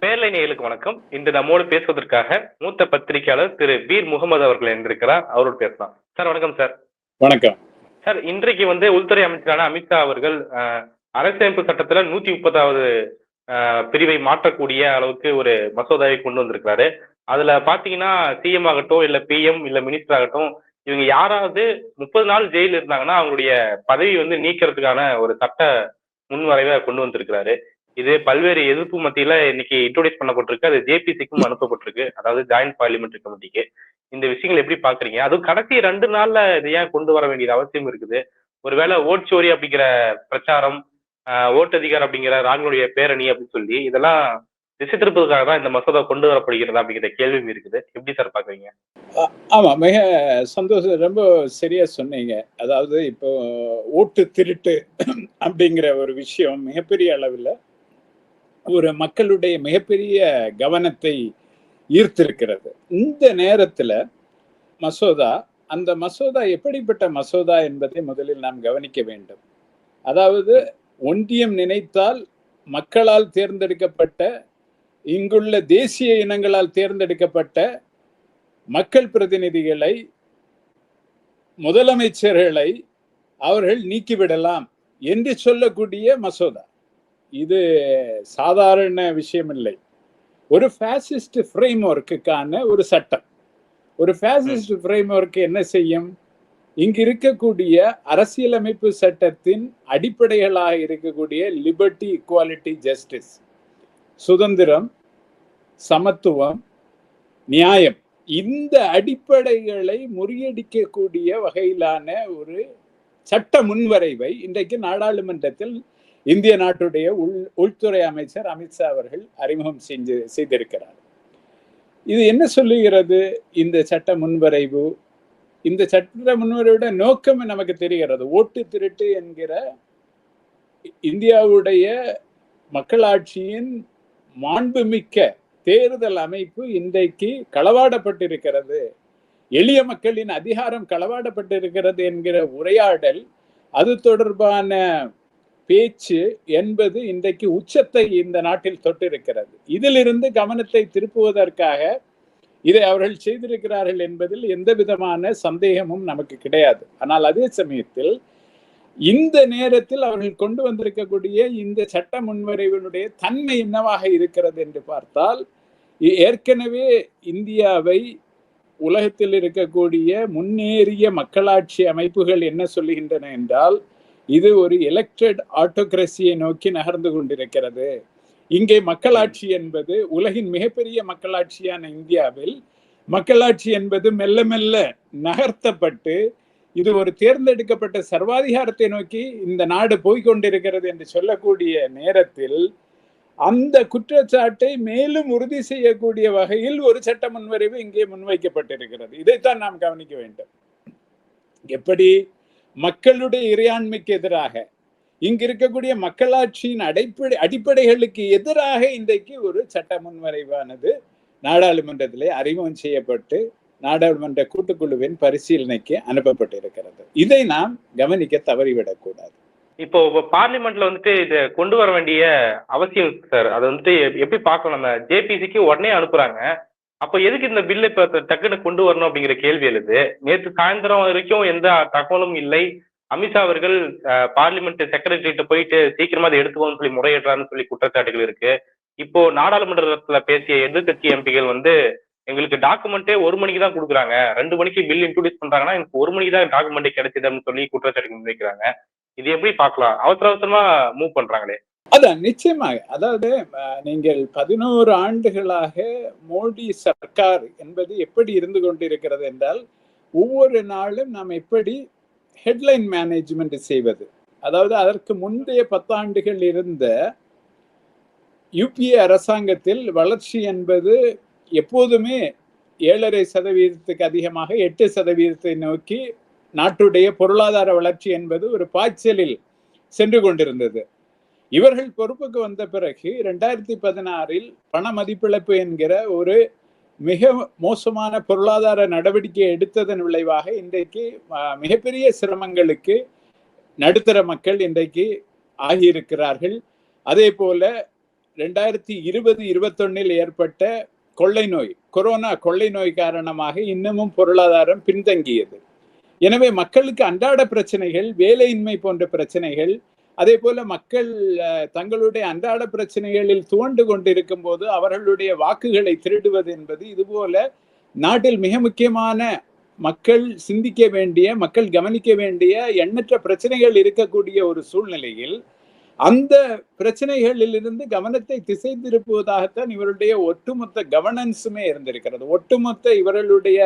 பேரலை நேயர்களுக்கு வணக்கம். இன்று நம்மோடு பேசுவதற்காக மூத்த பத்திரிகையாளர் திரு பீர் முகமது அவர்கள் இருந்திருக்கிறார் அவரோடு பேசலாம். சார் வணக்கம் சார். வணக்கம். சார் இன்றைக்கு வந்து உள்துறை அமைச்சரான அமித்ஷா அவர்கள் அரசியலமைப்பு சட்டத்துல நூத்தி முப்பதாவது பிரிவை மாற்றக்கூடிய அளவுக்கு ஒரு மசோதாவை கொண்டு வந்திருக்கிறாரு. அதுல பாத்தீங்கன்னா சிஎம் ஆகட்டும் இல்ல பிஎம் இல்ல மினிஸ்டர் ஆகட்டும் இவங்க யாராவது முப்பது நாள் ஜெயில் இருந்தாங்கன்னா அவங்களுடைய பதவி வந்து நீக்கிறதுக்கான ஒரு சட்ட முன்வரைவை கொண்டு வந்திருக்கிறாரு. இது பல்வேறு எதிர்ப்பு மத்தியில இன்னைக்கு இன்ட்ரோடியூஸ் பண்ணப்பட்டிருக்கு. அது ஜேபிசிக்கும் அனுப்பப்பட்டிருக்கு. அதாவது ஜாயிண்ட் பார்லிமெண்ட்ரி கமிட்டிக்கு இந்த விஷயங்கள் எப்படி பாக்குறீங்க? அதுவும் கடைசி ரெண்டு நாள்ல இதை ஏன் கொண்டு வர வேண்டியது அவசியம் இருக்குது? ஒருவேளை ஓட் சோரி அப்படிங்கிற பிரச்சாரம் ஓட்டதிகார் அப்படிங்கிற ராகுலுடைய பேரணி அப்படின்னு சொல்லி இதெல்லாம் திசை திருப்பதுக்காக தான் இந்த மசோதா கொண்டு வரப்படுகிறதா அப்படிங்கிற கேள்வியும் இருக்குது. எப்படி சார் பாக்குறீங்க? ஆமா மிக சந்தோஷம் ரொம்ப சரியா சொன்னீங்க. அதாவது இப்போ ஓட்டு திருட்டு அப்படிங்கிற ஒரு விஷயம் மிகப்பெரிய அளவில் ஒரு மக்களுடைய மிகப்பெரிய கவனத்தை ஈர்த்திருக்கிறது. இந்த நேரத்துல மசோதா அந்த மசோதா எப்படிப்பட்ட மசோதா என்பதை முதலில் நாம் கவனிக்க வேண்டும். அதாவது ஒன்றியம் நினைத்தால் மக்களால் தேர்ந்தெடுக்கப்பட்ட இங்குள்ள தேசிய இனங்களால் தேர்ந்தெடுக்கப்பட்ட மக்கள் பிரதிநிதிகளை முதலமைச்சர்களை அவர்கள் நீக்கிவிடலாம் என்று சொல்லக்கூடிய மசோதா. இது சாதாரண விஷயம் இல்லை ஒரு ஃபேசிஸ்ட் ஃப்ரேம் ஒர்க்குக்கான ஒரு சட்டம். ஒரு ஃபேசிஸ்ட் ஃப்ரேம் ஒர்க் என்ன செய்யும்? இங்கு இருக்கக்கூடிய அரசியலமைப்பு சட்டத்தின் அடிப்படைகளாக இருக்கக்கூடிய லிபர்ட்டி இக்குவாலிட்டி ஜஸ்டிஸ் சுதந்திரம் சமத்துவம் நியாயம். இந்த அடிப்படைகளை முறியடிக்கக்கூடிய வகையிலான ஒரு சட்ட முன்வரைவை இன்றைக்கு நாடாளுமன்றத்தில் இந்திய நாட்டுடைய உள் உள்துறை அமைச்சர் அமித்ஷா அவர்கள் அறிமுகம் செஞ்சு செய்திருக்கிறார். இது என்ன சொல்லுகிறது? இந்த சட்ட முன்வரைவு இந்த சட்ட முன்வரைவோட நோக்கம் நமக்கு தெரிகிறது. ஓட்டு திருட்டு என்கிற இந்தியாவுடைய மக்களாட்சியின் மாண்புமிக்க தேர்தல் அமைப்பு இன்றைக்கு களவாடப்பட்டிருக்கிறது. எளிய மக்களின் அதிகாரம் களவாடப்பட்டிருக்கிறது என்கிற உரையாடல் அது தொடர்பான பேச்சு என்பது இன்றைக்கு உச்சத்தை இந்த நாட்டில் தொட்டிருக்கிறது. இதிலிருந்து கவனத்தை திருப்புவதற்காக இதை அவர்கள் செய்திருக்கிறார்கள் என்பதில் எந்த விதமான சந்தேகமும் நமக்கு கிடையாது. ஆனால் அதே சமயத்தில் இந்த நேரத்தில் அவர்கள் கொண்டு வந்திருக்கக்கூடிய இந்த சட்ட முன்வரைவினுடைய தன்மை என்னவாக இருக்கிறது என்று பார்த்தால் ஏற்கனவே இந்தியாவை உலகத்தில் இருக்கக்கூடிய முன்னேறிய மக்களாட்சி அமைப்புகள் என்ன சொல்லுகின்றன என்றால் இது ஒரு எலெக்டட் ஆட்டோகிரசியை நோக்கி நகர்ந்து கொண்டிருக்கிறது. இங்கே மக்களாட்சி என்பது உலகின் மிகப்பெரிய மக்களாட்சியான இந்தியாவில் மக்களாட்சி என்பது மெல்ல மெல்ல நகர்த்தப்பட்டு இது ஒரு தேர்ந்தெடுக்கப்பட்ட சர்வாதிகாரத்தை நோக்கி இந்த நாடு போய்கொண்டிருக்கிறது என்று சொல்லக்கூடிய நேரத்தில் அந்த குற்றச்சாட்டை மேலும் உறுதி செய்யக்கூடிய வகையில் ஒரு சட்ட முன்வரைவு இங்கே முன்வைக்கப்பட்டிருக்கிறது. இதைத்தான் நாம் கவனிக்க வேண்டும். எப்படி மக்களுடைய இறையாண்மைக்கு எதிராக இங்கு இருக்கக்கூடிய மக்களாட்சியின் அடிப்படை அடிப்படைகளுக்கு எதிராக இன்றைக்கு ஒரு சட்ட முன்வரைவானது நாடாளுமன்றத்திலே அறிமுகம் செய்யப்பட்டு நாடாளுமன்ற கூட்டுக்குழுவின் பரிசீலனைக்கு அனுப்பப்பட்டிருக்கிறது. இதை நாம் கவனிக்க தவறிவிடக்கூடாது. இப்போ பார்லிமெண்ட்ல வந்துட்டு இதை கொண்டு வர வேண்டிய அவசியம் சார். அதை வந்துட்டு எப்படி பார்க்கணும் நம்ம? ஜேபிசிக்கு உடனே அனுப்புறாங்க. அப்போ எதுக்கு இந்த பில்லை இப்போ டக்குன்னு கொண்டு வரணும் அப்படிங்கிற கேள்வி எழுது? நேற்று சாயந்தரம் வரைக்கும் எந்த தகவலும் இல்லை. அமித்ஷா அவர்கள் பார்லிமெண்ட் செக்ரட்டரிட்ட போயிட்டு சீக்கிரமா அதை எடுத்துக்கோன்னு சொல்லி முறையிடுறான்னு சொல்லி குற்றச்சாட்டுகள் இருக்கு. இப்போ நாடாளுமன்றத்துல பேசிய எதிர்க்கட்சி எம்பிகள் வந்து எங்களுக்கு டாக்குமெண்ட்டே ஒரு மணிக்கு தான் கொடுக்குறாங்க. ரெண்டு மணிக்கு பில் இன்ட்ரோடியூஸ் பண்றாங்கன்னா எனக்கு ஒரு மணிக்கு தான் டாக்குமெண்ட் கிடைச்சதுன்னு சொல்லி குற்றச்சாட்டு முன்வைக்கிறாங்க. இது எப்படி பார்க்கலாம்? அவசர அவசரமா மூவ் பண்றாங்களே. அதான் நிச்சயமாக. அதாவது நீங்கள் பதினோரு ஆண்டுகளாக மோடி சர்க்கார் என்பது எப்படி இருந்து கொண்டிருக்கிறது என்றால் ஒவ்வொரு நாளும் நாம் எப்படி ஹெட்லைன் மேனேஜ்மெண்ட் செய்வது. அதாவது அதற்கு முந்தைய பத்தாண்டுகள் இருந்த யூபிஏ அரசாங்கத்தில் வளர்ச்சி என்பது எப்போதுமே ஏழரை சதவீதத்துக்கு அதிகமாக எட்டு சதவீதத்தை நோக்கி நாட்டுடைய பொருளாதார வளர்ச்சி என்பது ஒரு பாய்ச்சலில் சென்று கொண்டிருந்தது. இவர்கள் பொறுப்புக்கு வந்த பிறகு ரெண்டாயிரத்தி பதினாறில் பண மதிப்பிழப்பு என்கிற ஒரு மிக மோசமான பொருளாதார நடவடிக்கை எடுத்ததன் விளைவாக இன்றைக்கு மிகப்பெரிய சிரமங்களுக்கு நடுத்தர மக்கள் இன்றைக்கு ஆகியிருக்கிறார்கள். அதே போல ரெண்டாயிரத்தி இருபது இருபத்தொன்னில் ஏற்பட்ட கொள்ளை நோய் கொரோனா கொள்ளை நோய் காரணமாக இன்னமும் பொருளாதாரம் பின்தங்கியது. எனவே மக்களுக்கு அன்றாட பிரச்சனைகள் வேலையின்மை போன்ற பிரச்சனைகள் அதே போல மக்கள் தங்களுடைய அன்றாட பிரச்சனைகளில் துவண்டு கொண்டிருக்கும் போது அவர்களுடைய வாக்குகளை திருடுவது என்பது இதுபோல நாட்டில் மிக முக்கியமான மக்கள் சிந்திக்க வேண்டிய மக்கள் கவனிக்க வேண்டிய எண்ணற்ற பிரச்சனைகள் இருக்கக்கூடிய ஒரு சூழ்நிலையில் அந்த பிரச்சனைகளில் இருந்து கவனத்தை திசை திருப்புவதாகத்தான் இவருடைய ஒட்டுமொத்த கவர்னன்ஸுமே இருந்திருக்கிறது. ஒட்டுமொத்த இவர்களுடைய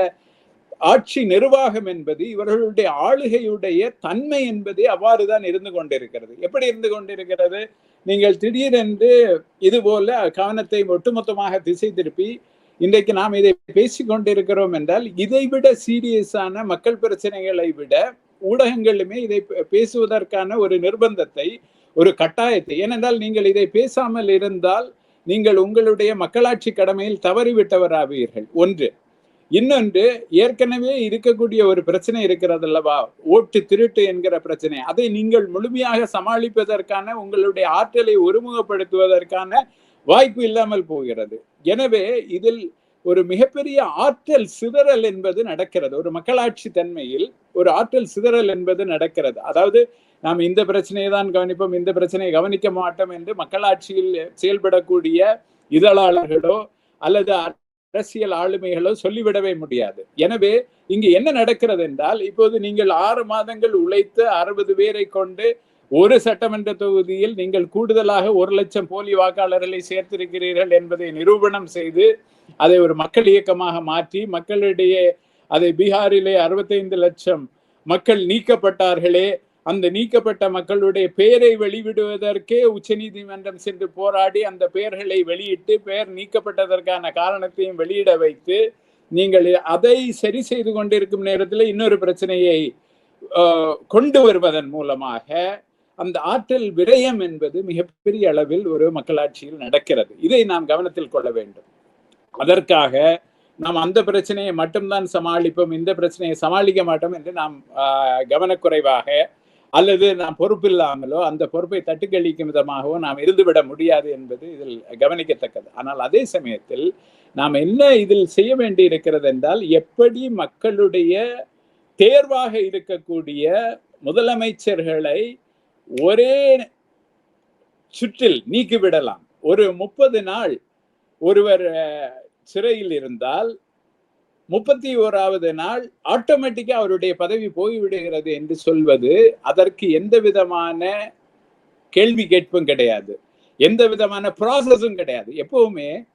ஆட்சி நிர்வாகம் என்பது இவர்களுடைய ஆளுகையுடைய தன்மை என்பது அவ்வாறுதான் இருந்து கொண்டிருக்கிறது. எப்படி இருந்து கொண்டிருக்கிறது? நீங்கள் திடீரென்று இது போல கவனத்தை ஒட்டுமொத்தமாக திசை திருப்பி இன்றைக்கு நாம் இதை பேசிக் கொண்டிருக்கிறோம் என்றால் இதைவிட சீரியஸான மக்கள் பிரச்சனைகளை விட ஊடகங்களுமே இதை பேசுவதற்கான ஒரு நிர்பந்தத்தை ஒரு கட்டாயத்தை. ஏனென்றால் நீங்கள் இதை பேசாமல் இருந்தால் நீங்கள் உங்களுடைய மக்களாட்சி கடமையில் தவறிவிட்டவராவீர்கள். ஒன்று. இன்னொன்று ஏற்கனவே இருக்கக்கூடிய ஒரு பிரச்சனை இருக்கிறது அல்லவா ஓட்டு திருட்டு என்கிற பிரச்சனை. அதை நீங்கள் முழுமையாக சமாளிப்பதற்கான உங்களுடைய ஆற்றலை ஒருமுகப்படுத்துவதற்கான வாய்ப்பு இல்லாமல் போகிறது. எனவே இதில் ஒரு மிகப்பெரிய ஆற்றல் சிதறல் என்பது நடக்கிறது. ஒரு மக்களாட்சி தன்மையில் ஒரு ஆற்றல் சிதறல் என்பது நடக்கிறது. அதாவது நாம் இந்த பிரச்சனையை தான் கவனிப்போம் இந்த பிரச்சனையை கவனிக்க மாட்டோம் என்று மக்களாட்சியில் செயல்படக்கூடிய இதழாளர்களோ அல்லது அரசியல் ஆளுமைகளோ சொல்லிவிடவே முடியாது. எனவே இங்கு என்ன நடக்கிறது என்றால் இப்போது நீங்கள் ஆறு மாதங்கள் உழைத்து அறுபது பேரை கொண்டு ஒரு சட்டமன்ற தொகுதியில் நீங்கள் கூடுதலாக ஒரு லட்சம் போலி வாக்காளர்களை சேர்த்திருக்கிறீர்கள் என்பதை நிரூபணம் செய்து அதை ஒரு மக்கள் இயக்கமாக மாற்றி மக்களிடையே அதை பீகாரிலே அறுபத்தைந்து லட்சம் மக்கள் நீக்கப்பட்டார்களே அந்த நீக்கப்பட்ட மக்களுடைய பெயரை வெளிவிடுவதற்கே உச்சநீதிமன்றம் சென்று போராடி அந்த பெயர்களை வெளியிட்டு பெயர் நீக்கப்பட்டதற்கான காரணத்தையும் வெளியிட வைத்து நீங்கள் அதை சரி செய்து கொண்டிருக்கும் நேரத்தில் இன்னொரு பிரச்சனையை ஆஹ், கொண்டு வருவதன் மூலமாக அந்த ஆற்றல் விரயம் என்பது மிகப்பெரிய அளவில் ஒரு மக்களாட்சியில் நடக்கிறது. இதை நாம் கவனத்தில் கொள்ள வேண்டும். அதற்காக நாம் அந்த பிரச்சனையை மட்டும்தான் சமாளிப்போம் இந்த பிரச்சனையை சமாளிக்க மாட்டோம் என்று நாம் ஆஹ், கவனக்குறைவாக அல்லது நாம் பொறுப்பில்லாமலோ அந்த பொறுப்பை தட்டுக்கழிக்கும் விதமாகவோ நாம் இருந்துவிட முடியாது என்பது இதில் கவனிக்கத்தக்கது. ஆனால் அதே சமயத்தில் நாம் என்ன இதில் செய்ய வேண்டி இருக்கிறது என்றால் எப்படி மக்களுடைய தேர்வாக இருக்கக்கூடிய முதலமைச்சர்களை ஒரே சுற்றில் நீக்கிவிடலாம். ஒரு முப்பது நாள் ஒருவர் சிறையில் இருந்தால் முப்பத்தி ஓராவது நாள் ஆட்டோமேட்டிக்கா அவருடைய பதவி போய்விடுகிறது என்று சொல்வது அதற்கு எந்த விதமான கேள்வி கேட்பும் கிடையாது. எந்த விதமான ப்ராசஸும் கிடையாது. எப்பவுமே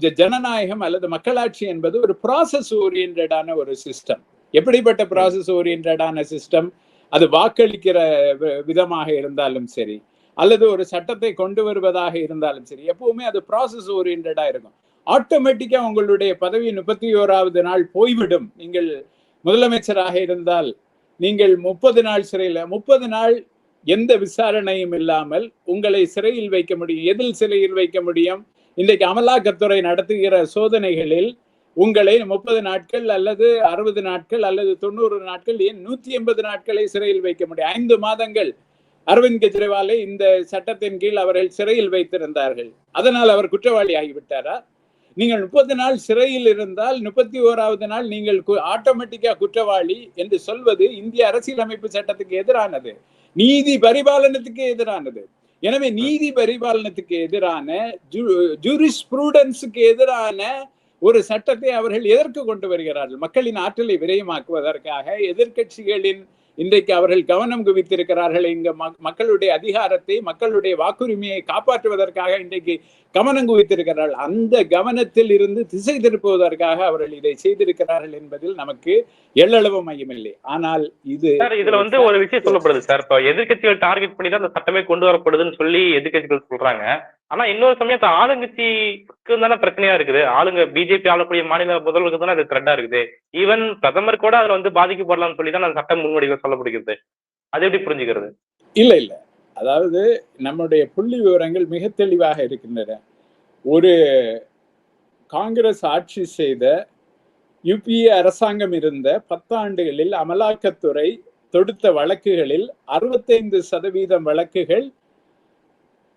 ஜ- ஜனநாயகம் அல்லது மக்களாட்சி என்பது ஒரு ப்ராசஸ் ஓரியன்டான ஒரு சிஸ்டம் எப்படிப்பட்ட ப்ராசஸ் ஓரியன்டான சிஸ்டம் அது வாக்களிக்கிற வி- விதமாக இருந்தாலும் சரி அல்லது ஒரு சட்டத்தை கொண்டு வருவதாக இருந்தாலும் சரி எப்பவுமே அது ப்ராசஸ் ஓரியன்டா இருக்கும். ஆட்டோமேட்டிக்கா உங்களுடைய பதவி முப்பத்தி ஓராவது நாள் போய்விடும். நீங்கள் முதலமைச்சராக இருந்தால் நீங்கள் முப்பது நாள் சிறையில் முப்பது நாள் எந்த விசாரணையும் இல்லாமல் உங்களை சிறையில் வைக்க முடியும். எதில் சிறையில் வைக்க முடியும்? இன்றைக்கு அமலாக்கத்துறை நடத்துகிற சோதனைகளில் உங்களை முப்பது நாட்கள் அல்லது அறுபது நாட்கள் அல்லது தொண்ணூறு நாட்கள் ஏன் நூத்தி எண்பது நாட்களை சிறையில் வைக்க முடியும்? ஐந்து மாதங்கள் அரவிந்த் கெஜ்ரிவாலை இந்த சட்டத்தின் கீழ் அவர்கள் சிறையில் வைத்திருந்தார்கள். அதனால் அவர் குற்றவாளி ஆகிவிட்டாரா? நீங்கள் முப்பது நாள் சிறையில் இருந்தால் முப்பத்தி ஓராவது நாள் நீங்கள் ஆட்டோமேட்டிக்கா குற்றவாளி என்று சொல்வது இந்திய அரசியலமைப்பு சட்டத்துக்கு எதிரானது. நீதி பரிபாலனத்துக்கு எதிரானது. எனவே நீதி பரிபாலனத்துக்கு எதிரான ஜூரிஸ் ஜூரிஸ்ப்ரூடன்ஸுக்கு எதிரான ஒரு சட்டத்தை அவர்கள் எதற்கு கொண்டு வருகிறார்கள்? மக்களின் ஆற்றலை விரயமாக்குவதற்காக எதிர்கட்சிகளின் இன்றைக்கு அவர்கள் கவனம் குவித்திருக்கிறார்கள். இங்க மக்களுடைய அதிகாரத்தை மக்களுடைய வாக்குரிமையை காப்பாற்றுவதற்காக இன்றைக்கு கவனம் குவித்திருக்கிறார்கள். அந்த கவனத்தில் இருந்து திசை திருப்புவதற்காக அவர்கள் இதை செய்திருக்கிறார்கள் என்பதில் நமக்கு எள்ளளவு மையமில்லை. ஆனால் இது இதுல வந்து ஒரு விஷயம் சொல்லப்படுது சார். இப்ப எதிர்க்கட்சிகள் டார்கெட் பண்ணி தான் அந்த சட்டமே கொண்டு வரப்படுதுன்னு சொல்லி எதிர்கட்சிகள் சொல்றாங்க. ஆனா இன்னொரு சமயத்து ஆளுங்கட்சிக்கு தானே பிரச்சனையா இருக்குது. ஆளுங்க பிஜேபி ஆளக்கூடிய மாநில முதல்வருக்கு தானே அது த்ரெட்டா இருக்குது. ஈவன் பிரதமர் கூட அதுல வந்து பாதிக்கப்படலாம்னு சொல்லி தான் அந்த சட்டம் முன்வடிவு சொல்லப்படுகிறது அது எப்படி புரிஞ்சுக்கிறது? இல்ல இல்ல. அதாவது நம்முடைய புள்ளி விவரங்கள் மிக தெளிவாக இருக்கின்றன. ஒரு காங்கிரஸ் ஆட்சி செய்த யுபிஏ அரசாங்கம் இருந்த பத்தாண்டுகளில் அமலாக்கத்துறை தொடுத்த வழக்குகளில் அறுபத்தைந்து சதவீதம் வழக்குகள்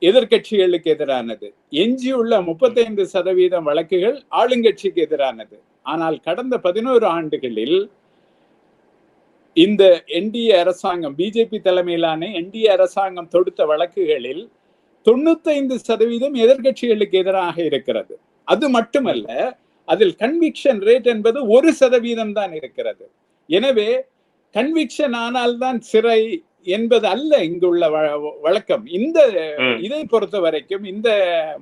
எதிர்கட்சிகளுக்கு எதிரானது. எஞ்சியுள்ள முப்பத்தைந்து சதவீதம் வழக்குகள் ஆளுங்கட்சிக்கு எதிரானது. ஆனால் கடந்த பதினோரு ஆண்டுகளில் இந்த என்டிஏ அரசாங்கம் பிஜேபி தலைமையிலான என்டிஏ அரசாங்கம் தொடுத்த வழக்குகளில் தொண்ணூத்தைந்து சதவீதம் எதிர்க்கட்சிகளுக்கு எதிராக இருக்கிறது. அது மட்டுமல்ல அதில் கன்விக்ஷன் ரேட் என்பது ஒரு சதவீதம் தான் இருக்கிறது. எனவே கன்விக்ஷன் ஆனால்தான் சிறை என்பது அல்ல இங்குள்ள வழக்கம். இந்த. இதை பொறுத்த வரைக்கும் இந்த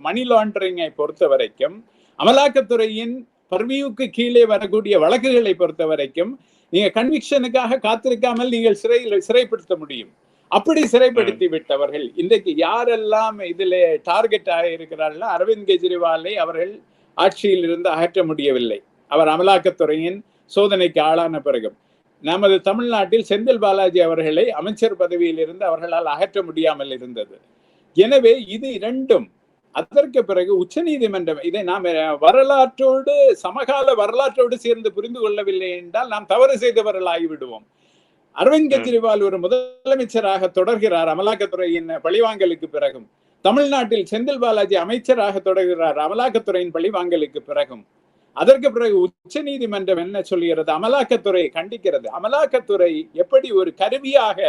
மணி லாண்டரிங்கை பொறுத்த வரைக்கும் அமலாக்கத்துறையின் பர்வியூக்கு கீழே வரக்கூடிய வழக்குகளை பொறுத்த வரைக்கும் நீங்க கன்விக்ஷனுக்காக காத்திருக்காமல் நீங்கள் சிறையில் சிறைப்படுத்த முடியும். அப்படி சிறைப்படுத்தி விட்டவர்கள் இன்றைக்கு யாரெல்லாம் இதில் டார்கெட் ஆகியிருக்கிறார்கள் அரவிந்த் கெஜ்ரிவாலை அவர்கள் ஆட்சியில் இருந்து அகற்ற முடியவில்லை. அவர் அமலாக்கத்துறையின் சோதனைக்கு ஆளான பிறகு நமது தமிழ்நாட்டில் செந்தில் பாலாஜி அவர்களை அமைச்சர் பதவியில் இருந்து அவர்களால் அகற்ற முடியாமல் இருந்தது. எனவே இது இரண்டும் அதற்கு பிறகு உச்சநீதிமன்றம் இதை நாம் வரலாற்றோடு சமகால வரலாற்றோடு சேர்ந்து புரிந்து கொள்ளவில்லை என்றால் நாம் தவறு செய்தவர்கள் ஆகிவிடுவோம் அரவிந்த். கெஜ்ரிவால் ஒரு முதலமைச்சராக தொடர்கிறார் அமலாக்கத்துறையின் பழிவாங்கலுக்கு பிறகும். தமிழ்நாட்டில் செந்தில் பாலாஜி அமைச்சராக தொடர்கிறார் அமலாக்கத்துறையின் பழிவாங்கலுக்கு பிறகும். அதற்கு பிறகு உச்ச நீதிமன்றம் என்ன சொல்கிறது? அமலாக்கத்துறை கண்டிக்கிறது. அமலாக்கத்துறை எப்படி ஒரு கருவியாக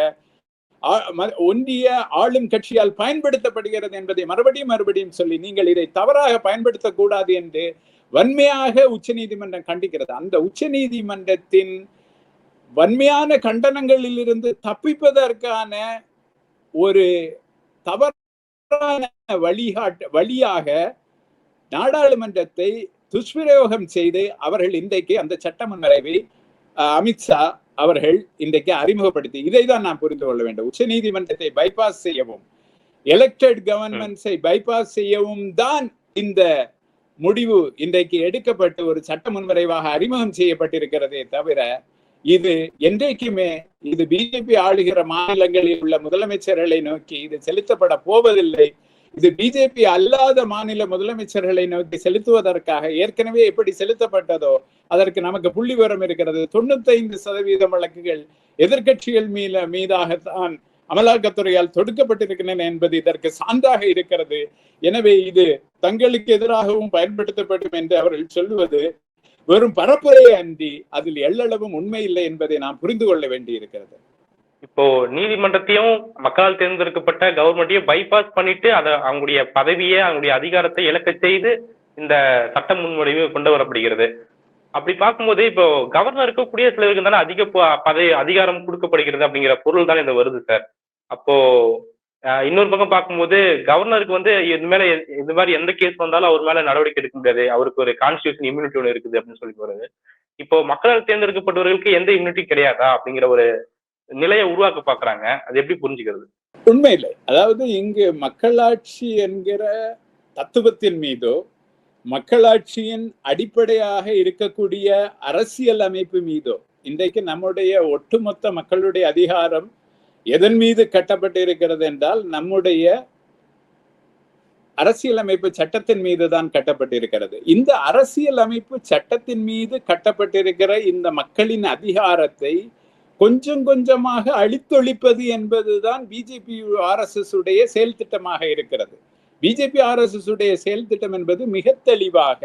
ஒன்றிய ஆளும் கட்சியால் பயன்படுத்தப்படுகிறது என்பதை மறுபடியும் மறுபடியும் சொல்லி நீங்கள் இதை தவறாக பயன்படுத்தக்கூடாது என்று வன்மையாக உச்ச நீதிமன்றம் கண்டிக்கிறது. அந்த உச்ச நீதிமன்றத்தின் வன்மையான கண்டனங்களில் இருந்து தப்பிப்பதற்கான ஒரு தவறான வழிகாட்டு வழியாக நாடாளுமன்றத்தை துஷ்பிரயோகம் செய்து அவர்கள் இன்றைக்கு அந்த சட்ட முன்வரைவை அமித்ஷா அவர்கள் இன்றைக்கு அறிமுகப்படுத்தி இதை தான் நான் புரிந்து கொள்ள வேண்டும். உச்ச நீதிமன்றத்தை பைபாஸ் செய்யவும் எலெக்டட் கவர்மெண்ட்ஸை பைபாஸ் செய்யவும் தான் இந்த முடிவு இன்றைக்கு எடுக்கப்பட்டு ஒரு சட்ட முன்வரைவாக அறிமுகம் செய்யப்பட்டிருக்கிறதே தவிர இது என்றைக்குமே இது பிஜேபி ஆளுகிற மாநிலங்களில் உள்ள முதலமைச்சர்களை நோக்கி இது செலுத்தப்பட போவதில்லை இது பிஜேபி அல்லாத மாநில முதலமைச்சர்களை நோக்கி செலுத்துவதற்காக ஏற்கனவே எப்படி செலுத்தப்பட்டதோ அதற்கு நமக்கு புள்ளி விவரம் இருக்கிறது. தொண்ணூத்தைந்து சதவீதம் வழக்குகள் எதிர்கட்சிகள் மீத மீதாகத்தான் அமலாக்கத்துறையால் தொடுக்கப்பட்டிருக்கின்றன என்பது இதற்கு சான்றாக இருக்கிறது. எனவே இது தங்களுக்கு எதிராகவும் பயன்படுத்தப்படும் என்று அவர்கள் சொல்லுவது வெறும் பரப்புரையே அன்றி அதில் எள்ளளவும் உண்மை இல்லை என்பதை நாம் புரிந்து கொள்ள வேண்டியிருக்கிறது. இப்போ நீதிமன்றத்தையும் மக்களால் தேர்ந்தெடுக்கப்பட்ட கவர்மெண்ட்டையும் பைபாஸ் பண்ணிட்டு அதை அவங்களுடைய பதவியை அவங்களுடைய அதிகாரத்தை இழக்க செய்து இந்த சட்ட முன்வடிவு கொண்டு வரப்படுகிறது. அப்படி பார்க்கும்போது இப்போ கவர்னர் இருக்கக்கூடிய சிலருக்கு தானே அதிக ப- பதவி அதிகாரம் கொடுக்கப்படுகிறது அப்படிங்கிற பொருள் தானே இந்த வருது சார் அப்போ இன்னொரு பக்கம் பார்க்கும்போது கவர்னருக்கு வந்து இது மேல இது மாதிரி எந்த கேஸ் வந்தாலும் அவர் மேல நடவடிக்கை எடுக்க முடியாது. அவருக்கு ஒரு கான்ஸ்டியூஷன் இம்யூனிட்டி ஒன்று இருக்குது அப்படின்னு சொல்லி வருது. இப்போ மக்களால் தேர்ந்தெடுக்கப்பட்டவர்களுக்கு எந்த இம்யூனிட்டி கிடையாதா அப்படிங்கிற ஒரு நிலையை உருவாக்க பாக்குறாங்க அது எப்படி புரிஞ்சுக்கிறது? உண்மை இல்லை அதாவது இங்கு மக்களாட்சி என்கிற தத்துவத்தின் மீதோ மக்களாட்சியின் அடிப்படையாக இருக்கக்கூடிய அரசியல் அமைப்பு மீதோ இன்றைக்கு நம்முடைய ஒட்டுமொத்த மக்களுடைய அதிகாரம் எதன் மீது கட்டப்பட்டு இருக்கிறது என்றால் நம்முடைய அரசியலமைப்பு சட்டத்தின் மீது தான் கட்டப்பட்டிருக்கிறது. இந்த அரசியல் அமைப்பு சட்டத்தின் மீது கட்டப்பட்டிருக்கிற இந்த மக்களின் அதிகாரத்தை கொஞ்சம் கொஞ்சமாக அழித்தொழிப்பது என்பதுதான் பிஜேபி ஆர்எஸ்எஸ் உடைய செயல் திட்டமாக இருக்கிறது பிஜேபி ஆர்எஸ்எஸ் உடைய செயல் திட்டம் என்பது மிக தெளிவாக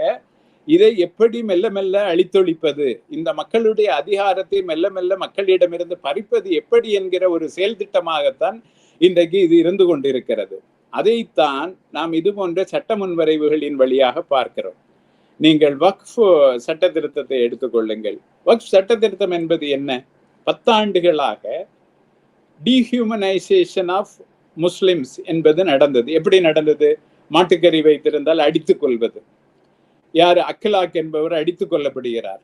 இதை எப்படி மெல்ல மெல்ல அழித்தொழிப்பது இந்த மக்களுடைய அதிகாரத்தை மெல்ல மெல்ல மக்களிடமிருந்து பறிப்பது எப்படி என்கிற ஒரு செயல் திட்டமாகத்தான் இன்றைக்கு இது இருந்து கொண்டிருக்கிறது. அதைத்தான் நாம் இது போன்ற சட்ட முன்வரைவுகளின் வழியாக பார்க்கிறோம். நீங்கள் வக்ஃப் சட்ட திருத்தத்தை எடுத்துக்கொள்ளுங்கள் வக்ஃப் சட்ட திருத்தம் என்பது என்ன? பத்தாண்டுகளாக டீஹியூமனைசேஷன் ஆஃப் முஸ்லிம்ஸ் என்பது நடந்தது. எப்படி நடந்தது? மாட்டுக்கறி வைத்திருந்தால் அடித்துக் கொள்வது. யார் அக்கலாக் என்பவர் அடித்துக் கொள்ளப்படுகிறார்.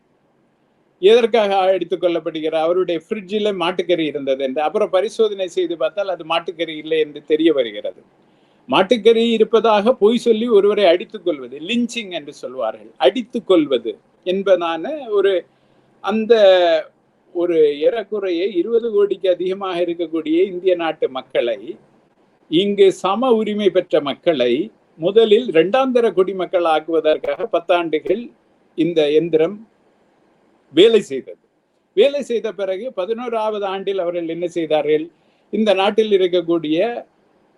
எதற்காக அடித்துக் கொள்ளப்படுகிறார்? அவருடைய ஃப்ரிட்ஜில் மாட்டுக்கறி இருந்தது என்று. அப்புறம் பரிசோதனை செய்து பார்த்தால் அது மாட்டுக்கறி இல்லை என்று தெரிய வருகிறது. மாட்டுக்கறி இருப்பதாக பொய் சொல்லி ஒருவரை அடித்துக் கொள்வது லிஞ்சிங் என்று சொல்வார்கள். அடித்துக் கொள்வது என்பதான ஒரு அந்த ஒரு ஏறக்குறைய இருபது கோடிக்கு அதிகமாக இருக்கக்கூடிய இந்திய நாட்டு மக்களை இங்கு சம உரிமை பெற்ற மக்களை முதலில் இரண்டாந்தர குடிமக்கள் ஆக்குவதற்காக பத்தாண்டுகள் இந்த எந்திரம் வேலை செய்தது. வேலை செய்த பிறகு பதினோராவது ஆண்டில் அவர்கள் என்ன செய்தார்கள்? இந்த நாட்டில் இருக்கக்கூடிய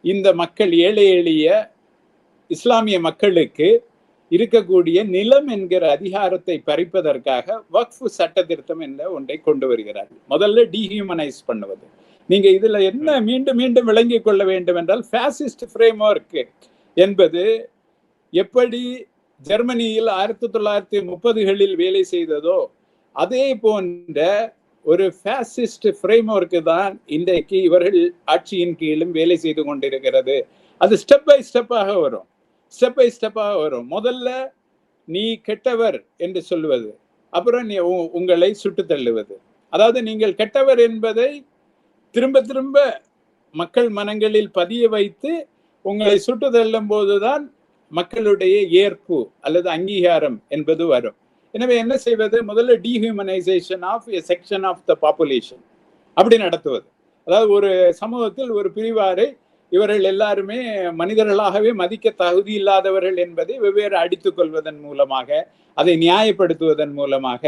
இந்த மக்கள் ஏழை எளிய இஸ்லாமிய மக்களுக்கு இருக்கக்கூடிய நிலம் என்கிற அதிகாரத்தை பறிப்பதற்காக வக்ஃபு சட்ட திருத்தம் என்ற ஒன்றை கொண்டு வருகிறார்கள். முதல்ல டீஹியூமனைஸ் பண்ணுவது. நீங்க இதுல என்ன மீண்டும் மீண்டும் விளங்கிக் கொள்ள வேண்டும் என்றால் ஃபேசிஸ்ட் ஃப்ரேம் ஒர்க் என்பது எப்படி ஜெர்மனியில் ஆயிரத்தி தொள்ளாயிரத்தி முப்பதுகளில் வேலை செய்ததோ அதே போன்ற ஒரு ஃபேசிஸ்ட் ஃப்ரேம் ஒர்க்கு தான் இன்றைக்கு இவர்கள் ஆட்சியின் கீழும் வேலை செய்து கொண்டிருக்கிறது. அது ஸ்டெப் பை ஸ்டெப்பாக வரும். ஸ்டெப் பை ஸ்டெப்பாக வரும். முதல்ல நீ கெட்டவர் என்று சொல்லுவது அப்புறம் நீ உ- உங்களை சுட்டு தள்ளுவது. அதாவது நீங்கள் கெட்டவர் என்பதை திரும்ப திரும்ப மக்கள் மனங்களில் பதிய வைத்து உங்களை சுட்டு தள்ளும் போதுதான் மக்களுடைய ஏற்பு அல்லது அங்கீகாரம் என்பது வரும். எனவே என்ன செய்வது? முதல்ல dehumanisation of a section of the population அப்படி நடத்துவது. அதாவது ஒரு சமூகத்தில் ஒரு பிரிவாரை இவர்கள் எல்லாருமே மனிதர்களாகவே மதிக்க தகுதி இல்லாதவர்கள் என்பதை வெவ்வேறு அடித்துக் கொள்வதன் மூலமாக அதை நியாயப்படுத்துவதன் மூலமாக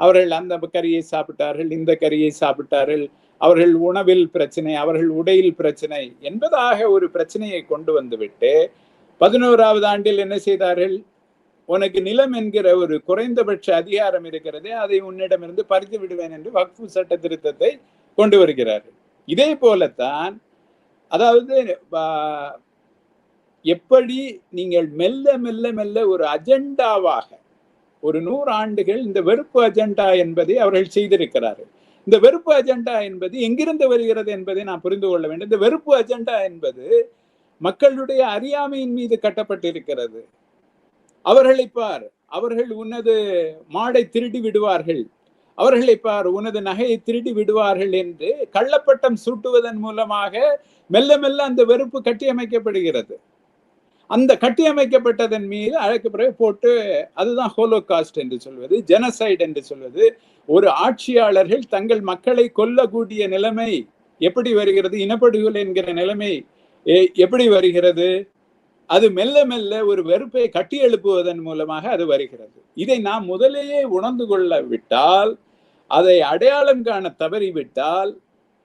அவர்கள் அந்த கறியை சாப்பிட்டார்கள் இந்த கறியை சாப்பிட்டார்கள் அவர்கள் உணவில் பிரச்சனை அவர்கள் உடையில் பிரச்சனை என்பதாக ஒரு பிரச்சனையை கொண்டு வந்துவிட்டு பதினோராவது ஆண்டில் என்ன செய்தார்கள்? உனக்கு நிலம் என்கிற ஒரு குறைந்தபட்ச அதிகாரம் இருக்கிறதே அதை உன்னிடமிருந்து பறித்து விடுவேன் என்று வக்ஃபு சட்ட திருத்தத்தை கொண்டு வருகிறார்கள். இதே போலத்தான் அதாவது எப்படி நீங்கள் மெல்ல மெல்ல மெல்ல ஒரு அஜெண்டாவாக ஒரு நூறு ஆண்டுகள் இந்த வெறுப்பு அஜெண்டா என்பதை அவர்கள் செய்திருக்கிறார்கள். இந்த வெறுப்பு அஜெண்டா என்பது எங்கிருந்து வருகிறது என்பதை நான் புரிந்து கொள்ள வேண்டும். இந்த வெறுப்பு அஜெண்டா என்பது மக்களுடைய அறியாமையின் மீது கட்டப்பட்டிருக்கிறது. அவர்களை பார் அவர்கள் உனது மாடை திருடி விடுவார்கள். அவர்களை பார் உனது நகையை திருடி விடுவார்கள் என்று கள்ளப்பட்டம் சூட்டுவதன் மூலமாக மெல்ல மெல்ல அந்த வெறுப்பு கட்டியமைக்கப்படுகிறது. அந்த கட்டியமைக்கப்பட்டதன் மீது அழைக்க பிறகு போட்டு அதுதான் ஹோலோகாஸ்ட் என்று சொல்வது ஜெனசைட் என்று சொல்வது. ஒரு ஆட்சியாளர்கள் தங்கள் மக்களை கொல்லக்கூடிய நிலைமை எப்படி வருகிறது இனப்படுகொலை என்கிற நிலைமை எப்படி வருகிறது? அது மெல்ல மெல்ல ஒரு வெறுப்பை கட்டி எழுப்புவதன் மூலமாக அது வருகிறது. இதை நாம் முதலேயே உணர்ந்து கொள்ள விட்டால் அதை அடையாளம் காண தவறிவிட்டால்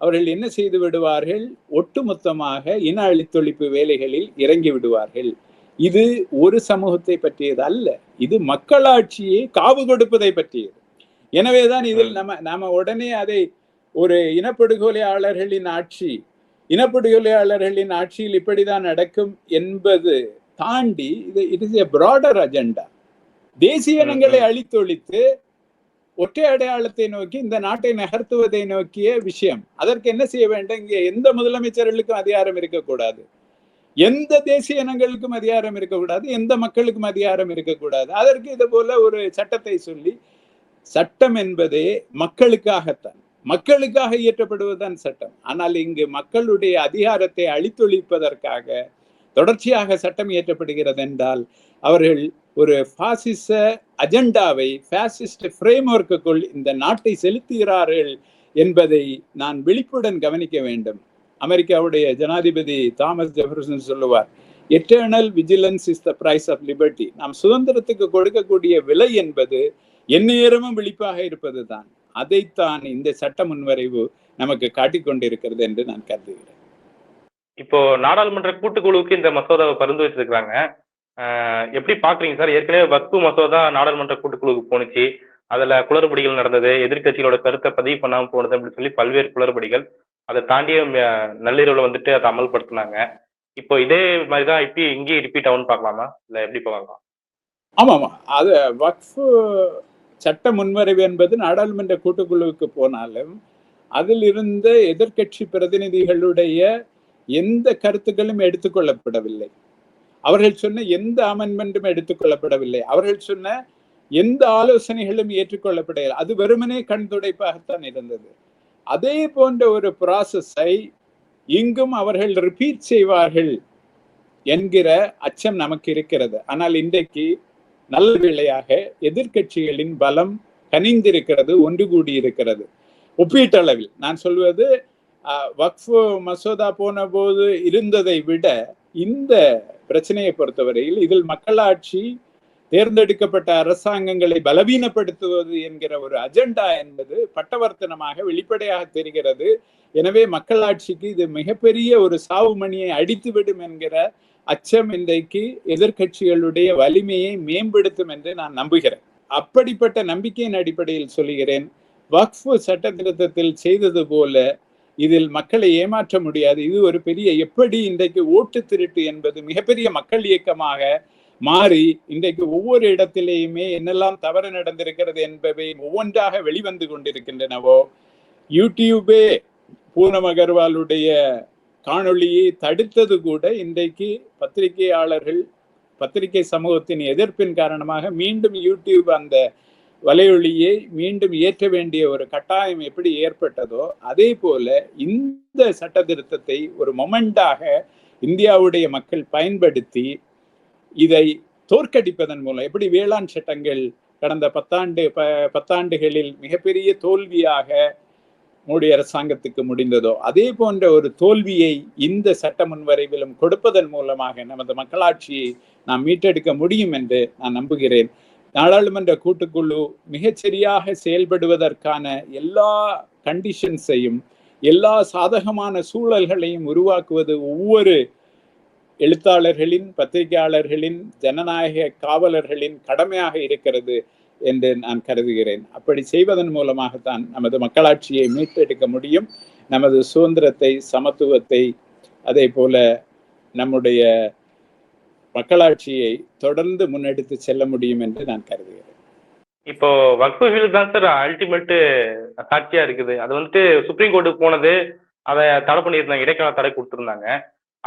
அவர்கள் என்ன செய்து விடுவார்கள்? ஒட்டுமொத்தமாக இன அழித்தொழிப்பு வேலைகளில் இறங்கி விடுவார்கள். இது ஒரு சமூகத்தை பற்றியது அல்ல. இது மக்களாட்சியை காவு கொடுப்பதை பற்றியது. எனவேதான் இதில் நம்ம நாம உடனே அதை ஒரு இனப்படுகொலையாளர்களின் ஆட்சி இனப்படுகொலையாளர்களின் ஆட்சியில் இப்படிதான் நடக்கும் என்பது தாண்டி இது it is a broader agenda தேசிய இனங்களை அழித்தொழித்து ஒற்றை அடையாளத்தை நோக்கி இந்த நாட்டை நகர்த்துவதை நோக்கிய விஷயம். அதற்கு என்ன செய்ய வேண்டும்? இங்கே எந்த முதலமைச்சர்களுக்கும் அதிகாரம் இருக்கக்கூடாது. எந்த தேசிய இனங்களுக்கும் அதிகாரம் இருக்கக்கூடாது. எந்த மக்களுக்கும் அதிகாரம் இருக்கக்கூடாது. அதற்கு இது போல ஒரு சட்டத்தை சொல்லி சட்டம் என்பதே மக்களுக்காகத்தான். மக்களுக்காக இயற்றப்படுவதுதான் சட்டம். ஆனால் இங்கு மக்களுடைய அதிகாரத்தை அழித்தொழிப்பதற்காக தொடர்ச்சியாக சட்டம் இயற்றப்படுகிறது என்றால் அவர்கள் ஒரு பாசிச அஜெண்டாவை பாசிஸ்ட் ஃப்ரேம் ஒர்க்குக்குள் இந்த நாட்டை செலுத்துகிறார்கள் என்பதை நான் விழிப்புடன் கவனிக்க வேண்டும். அமெரிக்காவுடைய ஜனாதிபதி தாமஸ் ஜெஃபர்சன் சொல்லுவார் eternal vigilance is the price of liberty நாம் சுதந்திரத்துக்கு கொடுக்கக்கூடிய விலை என்பது எந்நேரமும் விழிப்பாக இருப்பது தான் அதைத்தான் இந்த சட்ட முன்வரைவு நமக்கு காட்டிக்கொண்டிருக்கிறது என்று நான் கருதுகிறேன். இப்போ நாடாளுமன்ற கூட்டுக்குழுவுக்கு இந்த மசோதாவை பரிந்துரைச்சிருக்கிறாங்க. ஆஹ் எப்படி பாக்குறீங்க சார்? ஏற்கனவே வக்பு மசோதா நாடாளுமன்ற கூட்டுக்குழுவுக்கு போணுச்சு. அதுல குளறுபடிகள் நடந்தது. எதிர்க்கட்சிகளோட கருத்தை பதிவு பண்ணாமல் போனது அப்படின்னு சொல்லி பல்வேறு குளறுபடிகள். அதை தாண்டிய நள்ளிரவுல வந்துட்டு அதை அமல்படுத்தினாங்க. இப்போ இதே மாதிரி தான் இப்போ இங்கேயும் ரிப்பீட் ஆகும்னு பார்க்கலாமா? இல்ல எப்படி பார்க்கலாம்? ஆமா ஆமா அது வக்ஃபு சட்ட முன்வரைவு என்பது நாடாளுமன்ற கூட்டுக்குழுவுக்கு போனாலும் அதில் இருந்த எதிர்க்கட்சி பிரதிநிதிகளுடைய எந்த கருத்துக்களும் எடுத்துக்கொள்ளப்படவில்லை. அவர்கள் சொன்ன எந்த அமெண்ட்மெண்ட்டும் எடுத்துக்கொள்ளப்படவில்லை அவர்கள் சொன்ன எந்த ஆலோசனைகளும் ஏற்றுக்கொள்ளப்படவில்லை. அது வெறுமனே கண் துடைப்பாகத்தான் இருந்தது. அதே போன்ற ஒரு ப்ராசஸை இங்கும் அவர்கள் ரிப்பீட் செய்வார்கள் என்கிற அச்சம் நமக்கு இருக்கிறது. ஆனால் இன்றைக்கு நல்ல வேளையாக எதிர்க்கட்சிகளின் பலம் கனிந்திருக்கிறது ஒன்று கூடி இருக்கிறது. ஒப்பீட்டளவில் நான் சொல்வது வக்ஃபு மசோதா போன போது இருந்ததை விட இந்த பிரச்சனையை பொறுத்தவரையில் இதில் மக்களாட்சி தேர்ந்தெடுக்கப்பட்ட அரசாங்கங்களை பலவீனப்படுத்துவது என்கிற ஒரு அஜெண்டா என்பது பட்டவர்த்தனமாக வெளிப்படையாக தெரிகிறது. எனவே மக்களாட்சிக்கு இது மிகப்பெரிய ஒரு சாவுமணியை அடித்துவிடும் என்கிற அச்சம் இன்றைக்கு எதிர்க்கட்சிகளுடைய வலிமையை மேம்படுத்தும் என்று நான் நம்புகிறேன். அப்படிப்பட்ட நம்பிக்கையின் அடிப்படையில் சொல்லுகிறேன். வக்ஃபு சட்ட திருத்தத்தில் செய்தது போல இதில் மக்களை ஏமாற்ற முடியாது. இது ஒரு பெரிய எப்படி இன்றைக்கு ஓட்டு திருட்டு என்பது மிகப்பெரிய மக்கள் இயக்கமாக மாறி இன்றைக்கு ஒவ்வொரு இடத்திலேயுமே என்னெல்லாம் தவறு நடந்திருக்கிறது என்பவை ஒவ்வொன்றாக வெளிவந்து கொண்டிருக்கின்றனவோ யூடியூபே பூனம் அகர்வாலுடைய காணொளியை தடுத்தது கூட இன்றைக்கு பத்திரிகையாளர்கள் பத்திரிகை சமூகத்தின் எதிர்ப்பின் காரணமாக மீண்டும் யூடியூப் அந்த வலையொலியை மீண்டும் ஏற்ற வேண்டிய ஒரு கட்டாயம் எப்படி ஏற்பட்டதோ அதே போல இந்த சட்ட திருத்தத்தை ஒரு மொமெண்டாக இந்தியாவுடைய மக்கள் பயன்படுத்தி இதை தோற்கடிப்பதன் மூலம் எப்படி வேளாண் சட்டங்கள் கடந்த பத்தாண்டு ப பத்தாண்டுகளில் மிகப்பெரிய தோல்வியாக மோடி அரசாங்கத்துக்கு முடிந்ததோ அதே போன்ற ஒரு தோல்வியை இந்த சட்ட முன்வரைவிலும் கொடுப்பதன் மூலமாக நமது மக்களாட்சியை நாம் மீட்டெடுக்க முடியும் என்று நான் நம்புகிறேன். நாடாளுமன்ற கூட்டுக்குழு மிகச்சரியாக செயல்படுவதற்கான எல்லா கண்டிஷன்ஸையும் எல்லா சாதகமான சூழல்களையும் உருவாக்குவது ஒவ்வொரு எழுத்தாளர்களின் பத்திரிகையாளர்களின் ஜனநாயக காவலர்களின் கடமையாக இருக்கிறது என்று நான் கருதுகிறேன். அப்படி செய்வதன் மூலமாகத்தான் நமது மக்களாட்சியை மீட்டெடுக்க முடியும். நமது சுதந்திரத்தை சமத்துவத்தை அதே போல நம்முடைய மக்களாட்சியை தொடர்ந்து முன்னெடுத்து செல்ல முடியும் என்று நான் கருதுகிறேன். இப்போ வக்ஃபு தான் சார் அல்டிமேட் சாட்சியா இருக்குது. அது வந்துட்டு சுப்ரீம் கோர்ட்டுக்கு போனது அதை தடை பண்ணியிருந்தாங்க இடைக்கால தடை கொடுத்துருந்தாங்க.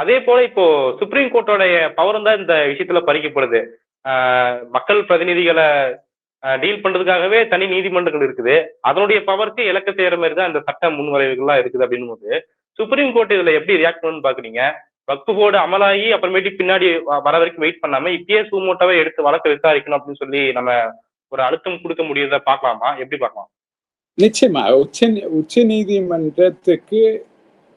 அதே போல இப்போ சுப்ரீம் கோர்ட்டோடைய பவரும் தான் இந்த விஷயத்துல பறிக்கப்படுது. மக்கள் பிரதிநிதிகளை டீல் பண்றதுக்காகவே தனி நீதிமன்றங்கள் இருக்குது. அதனுடைய பவருக்கு இலக்க செய்யற மாதிரி தான் இந்த சட்ட முன்வரைவுகள்லாம் இருக்குது அப்படின்னும் போது சுப்ரீம் கோர்ட் இதுல எப்படி ரியாக்ட் பண்ணணும்னு பாக்குறீங்க வக்ஃபு போர்டு அமலாகி அப்புறமேட்டு பின்னாடி வர வரைக்கும் வெயிட் பண்ணாம இப்பயே சூமோட்டாவே எடுத்து வழக்கு விசாரிக்கணும் அப்படின்னு சொல்லி நம்ம ஒரு அழுத்தம் கொடுக்க முடியுத பார்க்கலாமா? எப்படி பார்க்கலாம்? நிச்சயமா. உச்ச உச்ச நீதிமன்றத்துக்கு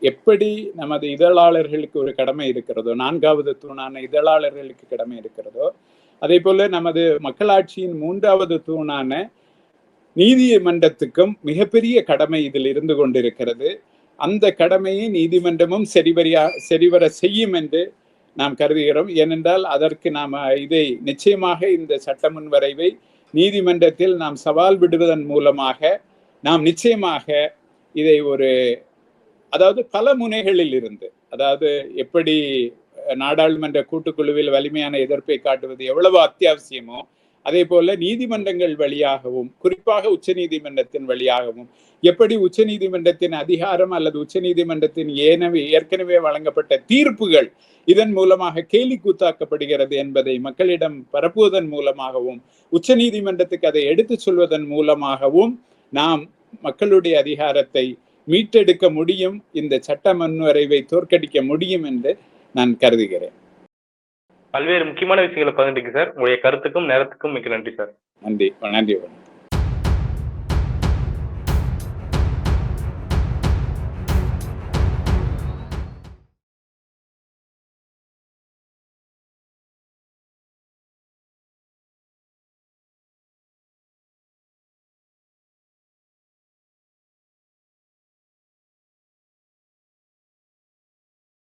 எப்படி நமது இதழாளர்களுக்கு ஒரு கடமை இருக்கிறதோ நான்காவது தூணான இதழாளர்களுக்கு கடமை இருக்கிறதோ அதே போல நமது மக்களாட்சியின் மூன்றாவது தூணான நீதிமன்றத்துக்கும் மிகப்பெரிய கடமை இதில் இருந்து கொண்டிருக்கிறது. அந்த கடமையை நீதிமன்றமும் சரிவரியா சரிவர செய்யும் என்று நாம் கருதுகிறோம். ஏனென்றால் அதற்கு நாம் இதை நிச்சயமாக இந்த சட்ட முன்வரைவை நீதிமன்றத்தில் நாம் சவால் விடுவதன் மூலமாக நாம் நிச்சயமாக இதை ஒரு அதாவது பல முனைகளில் இருந்து அதாவது எப்படி நாடாளுமன்ற கூட்டுக்குழுவில் வலிமையான எதிர்ப்பை காட்டுவது எவ்வளவு அத்தியாவசியமோ அதே போல நீதிமன்றங்கள் வழியாகவும் குறிப்பாக உச்ச நீதிமன்றத்தின் வழியாகவும் எப்படி உச்ச நீதிமன்றத்தின் அதிகாரம் அல்லது உச்ச நீதிமன்றத்தின் ஏனவே ஏற்கனவே வழங்கப்பட்ட தீர்ப்புகள் இதன் மூலமாக கேலி கூத்தாக்கப்படுகிறது என்பதை மக்களிடம் பரப்புவதன் மூலமாகவும் உச்ச நீதிமன்றத்துக்கு அதை எடுத்துச் சொல்வதன் மூலமாகவும் நாம் மக்களுடைய அதிகாரத்தை மீட்டெடுக்க முடியும் இந்த சட்ட முன்வரைவை தோற்கடிக்க முடியும் என்று நான் கருதுகிறேன். பல்வேறு முக்கியமான விஷயங்களை பகிர்ந்துக்கு சார். உங்களுடைய கருத்துக்கும் நேரத்துக்கும் மிக்க நன்றி சார். நன்றி. நன்றி